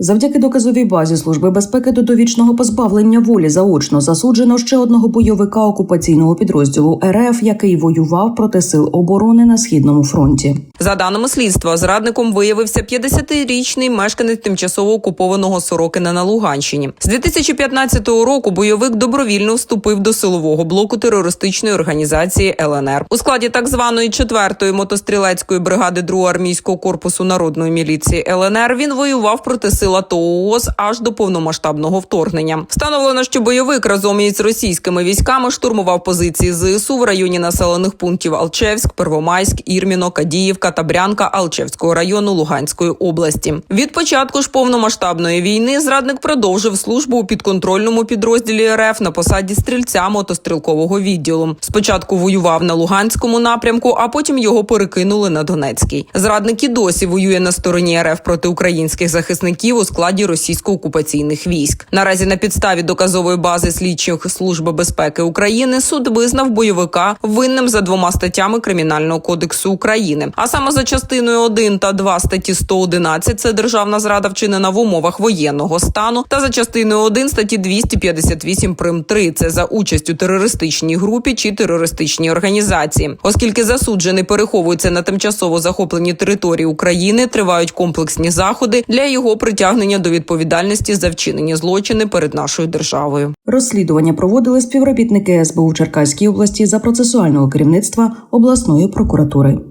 Завдяки доказовій базі Служби безпеки до довічного позбавлення волі заочно засуджено ще одного бойовика окупаційного підрозділу РФ, який воював проти сил оборони на східному фронті. За даними слідства, зрадником виявився 50-річний мешканець тимчасово окупованого Сорокина на Луганщині. З 2015 року бойовик добровільно вступив до силового блоку терористичної організації ЛНР у складі так званої 4-ї мотострілецької бригади 2-го армійського корпусу народної міліції ЛНР. Він воював проти сил АТО ООС аж до повномасштабного вторгнення. Встановлено, що бойовик разом із російськими військами штурмував позиції ЗСУ в районі населених пунктів Алчевськ, Первомайськ, Ірміно, Кадіївка та Брянка Алчевського району Луганської області. Від початку ж повномасштабної війни зрадник продовжив службу у підконтрольному підрозділі РФ на посаді стрільця мотострілкового відділу. Спочатку воював на Луганському напрямку, а потім його перекинули на Донецький. Зрадник і досі воює на стороні РФ проти українських захисників у складі російсько-окупаційних військ. Наразі на підставі доказової бази слідчих служби безпеки України суд визнав бойовика винним за двома статтями Кримінального кодексу України, а саме за частиною 1 та 2 статті 111 – це державна зрада вчинена в умовах воєнного стану, та за частиною 1 статті 258 прим 3 – це за участь у терористичній групі чи терористичній організації. Оскільки засуджений переховується на тимчасово захопленій території України, тривають комплексні заходи для його притягнення до відповідальності за вчинені злочини перед нашою державою. Розслідування проводили співробітники СБУ Черкаській області за процесуального керівництва обласної прокуратури.